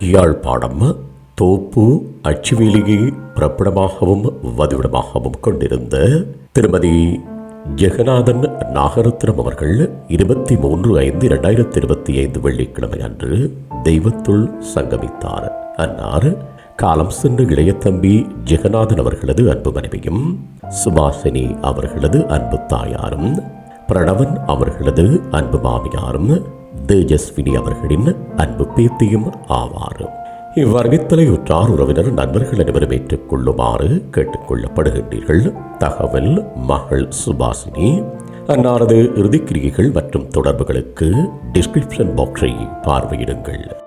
யாழ்ப்பாணம் தோப்பு அச்சுவேலியை பிறப்பிடமாகவும் வதிவிடமாகவும் கொண்டிருந்த திருமதி ஜெகநாதன் நாகரத்னம் அவர்கள் இருபத்தி மூன்று ஐந்து இரண்டாயிரத்தி இருபத்தி ஐந்து வெள்ளிக்கிழமை அன்று தெய்வத்துள் சங்கமித்தார். அன்னார் காலம் சென்ற இளைய தம்பி ஜெகநாதன் அவர்களது அன்பு மனைவியும் சுபாசினி அவர்களது அன்பு தாயாரும் பிரணவன் அவர்களது அன்பு மாமியாரும் தேஜஸ்வினி அவர்களின் அன்பு பேத்தியும் ஆவார். இவ்வரங்கத்தலை உற்றார் உறவினர் நண்பர்கள் அனைவரும் ஏற்றுக்கொள்ளுமாறு கேட்டுக்கொள்ளப்படுகின்றீர்கள். தகவல் மகள் சுபாசினி அன்னாரது இறுதிக்கிரியைகள் மற்றும் தொடர்புகளுக்கு டிஸ்கிரிப்ஷன் பாக்ஸை பார்வையிடுங்கள்.